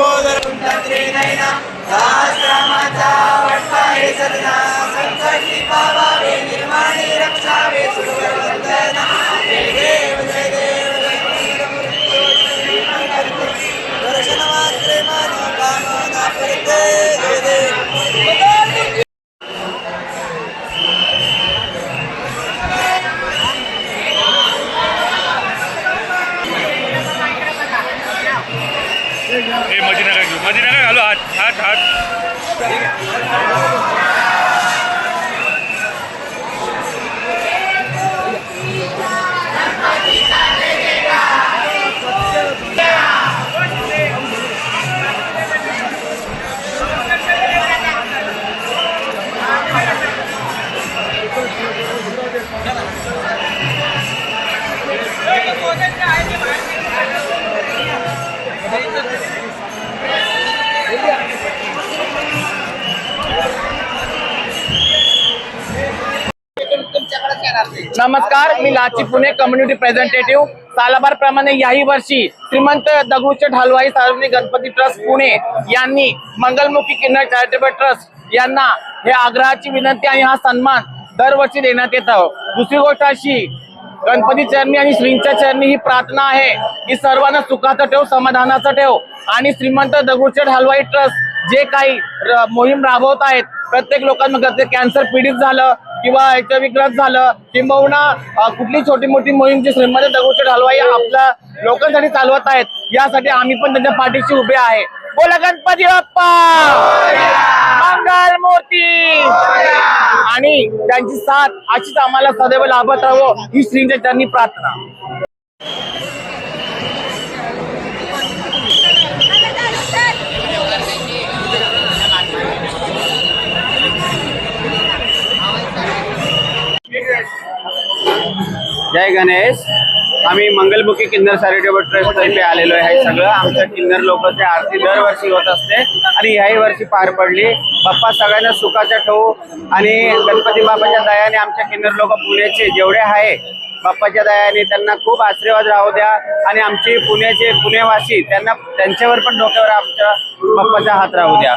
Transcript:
ಬೋಧರು ತಂತ್ರಿ ನೈನ ಸಹಸ್ರಮತ ವಟ್ಟ ಹೆಸರಿನ મદીનગર ગયું. મદીનગર હાલો હાથ હાથ હાથ. नमस्कार मी लाची पुणे कम्युनिटी प्रेझेंटेटिव्ह सालाबार प्रमाणे याही वर्षी श्रीमंत दगडूशेठ हलवाई सार्वजनिक गणपती ट्रस्ट पुणे यांनी मंगलमुखी किन्नर चॅरिटेबल ट्रस्ट यांना हे आग्रहाची विनंती आणि हा सन्मान दरवर्षी देण्यात येतं दुसरी गोष्ट अशी गणपती चरणी आणि श्रींच्या चरणी ही प्रार्थना आहे की सर्वांना सुखाचं ठेव समाधानाचं ठेव आणि श्रीमंत दगडूशेठ हलवाई ट्रस्ट जे काही मोहीम राबवत आहेत प्रत्येक लोकांमध्ये कॅन्सर पीडित झालं किंवा एच ग्रस्त झालं किंबहुना कुठली छोटी मोठी मोहीम जी श्रीमंत दगडूशेठ हलवाई आपल्या लोकांसाठी चालवत आहेत यासाठी आम्ही पण त्यांच्या पाठीशी उभे आहे. बोला गणपती बाप्पा! मंगल मूर्ती! आणि त्यांची साथ अशीच आम्हाला सदैव लाभत राहावं ही श्रींच्या त्यांनी प्रार्थना. जय गणेश. आम्ही मंगलमुखी किन्नर चॅरिटेबल ट्रस्ट तर्फे आलेलो आहे हे सगळं. आमच्या किन्नर लोकांची आरती दरवर्षी होत असते आणि ह्याही वर्षी पार पडली. बाप्पा सगळ्यांना सुखाचा ठेवू आणि गणपती बाप्पाच्या दयाने आमच्या किन्नर लोक पुण्याचे जेवढे आहे बाप्पाच्या दयाने त्यांना खूप आशीर्वाद राहू द्या. आणि आमचे पुण्याचे पुणेवासी त्यांना त्यांच्यावर पण डोक्यावर आमच्या बाप्पाचा हात राहू द्या.